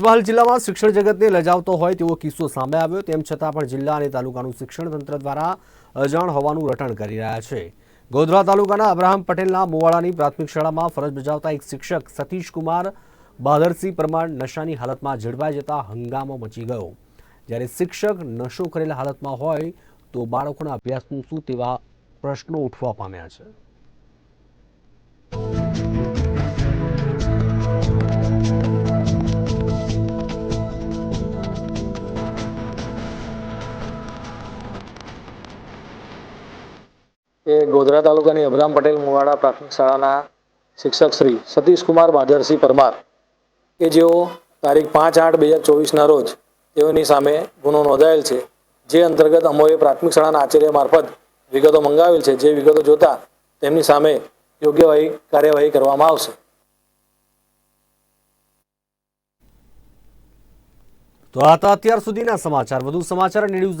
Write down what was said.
પંચમહાલ જિલ્લામાં શિક્ષણ જગતને લજાવતો હોય તેવો કિસ્સો સામે આવ્યો. તેમ છતાં પણ જિલ્લા અને તાલુકાનું શિક્ષણ તંત્ર દ્વારા અજાણ હોવાનું રટણ કરી રહ્યા છે. ગોધરા તાલુકાના અબ્રાહમ પટેલના મોવાડાની પ્રાથમિક શાળામાં ફરજ બજાવતા એક શિક્ષક સતીશ કુમાર બહાદરસિંહ પરમાર નશાની હાલતમાં ઝડપાઈ જતા હંગામો મચી ગયો. જ્યારે શિક્ષક નશો કરેલા હાલતમાં હોય તો બાળકોના અભ્યાસનું શું તેવા પ્રશ્નો ઉઠવા પામ્યા છે? એ ગોધરા તાલુકાની અભરામ પટેલ મુવાડા પ્રાથમિક શાળાના શિક્ષક શ્રી સતીશકુમાર બાદરસિંહ પરમાર. કે જેઓ તારીખ પાંચ આઠ બે હજાર ચોવીસના રોજ તેઓની સામે ગુનો નોંધાયેલ છે, જે અંતર્ગત અમોએ પ્રાથમિક શાળાના આચાર્ય મારફત વિગતો મંગાવેલ છે, જે વિગતો જોતા તેમની સામે યોગ્ય કાર્યવાહી કરવામાં આવશે. તો આ હતા અત્યાર સુધીના સમાચાર. વધુ સમાચાર ન્યૂઝ